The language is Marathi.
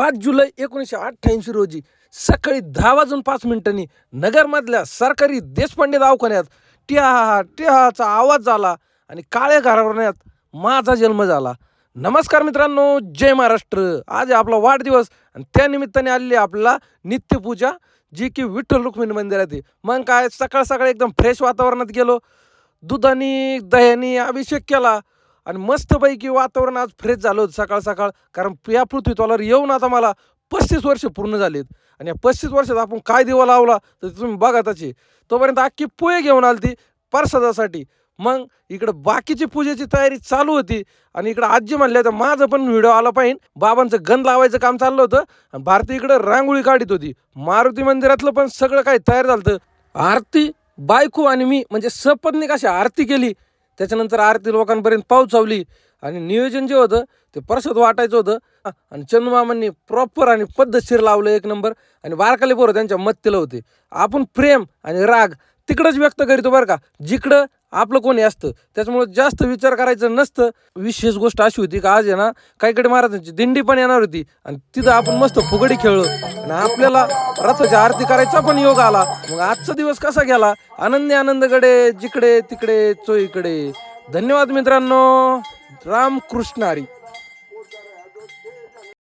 पाच जुलै एकोणीसशे अठ्ठ्याऐंशी रोजी सकाळी दहा वाजून पाच मिनिटांनी नगरमधल्या सरकारी देशपांडे दवाखान्यात टिहा टिहाचा आवाज झाला आणि काळ्या घराण्यात माझा जन्म झाला. नमस्कार मित्रांनो जय महाराष्ट्र. आज आपला वाढदिवस आणि त्या निमित्ताने आलेली आपला आपल्याला नित्यपूजा जी की विठ्ठल रुक्मिणी मंदिरात आहे. मग काय सकाळ सकाळी एकदम फ्रेश वातावरणात गेलो. दुधानी दह्यानी अभिषेक केला. आणि मस्तपैकी वातावरण आज फ्रेश झालं होतं सकाळ सकाळ. कारण या पृथ्वीतलावर येऊन आता मला पस्तीस वर्ष पूर्ण झालीत. आणि या पस्तीस वर्षात आपण काय दिवा लावला तर तुम्ही बघा त्याची तोपर्यंत अख्खी पोहे घेऊन आली ती प्रसादासाठी. मग इकडं बाकीची पूजेची तयारी चालू होती. आणि इकडं आजी म्हणल्या तर माझं पण व्हिडिओ आला पाहिजे बाबांचं गण लावायचं काम चाललं होतं. आणि भारती इकडं रांगोळी काढत होती. मारुती मंदिरातलं पण सगळं काही तयार झालं होतं. आरती बायको आणि मी म्हणजे सपत्नी कशी आरती केली त्याच्यानंतर आरती लोकांपर्यंत पावसावली आणि नियोजन जे होतं ते परसद वाटायचं होतं. आणि चंदूमामांनी प्रॉपर आणि पद्धतशीर लावलं एक नंबर आणि बारकाले पोरं त्यांच्या मत्तेला होते. आपण प्रेम आणि राग तिकडंच व्यक्त करीतो बरं का. जिकडं आपलं कोणी असतं? त्याच्यामुळे जास्त विचार करायचं नसतं. विशेष गोष्ट अशी होती का आज आहे ना काहीकडे महाराजांची दिंडी पण येणार होती आणि तिथं आपण मस्त फुगडी खेळलो. आणि आपल्याला रथाची आरती करायचा पण योग आला. मग आजचा दिवस कसा गेला? आनंदी आनंदकडे जिकडे तिकडे चोईकडे. धन्यवाद मित्रांनो. रामकृष्ण हरी.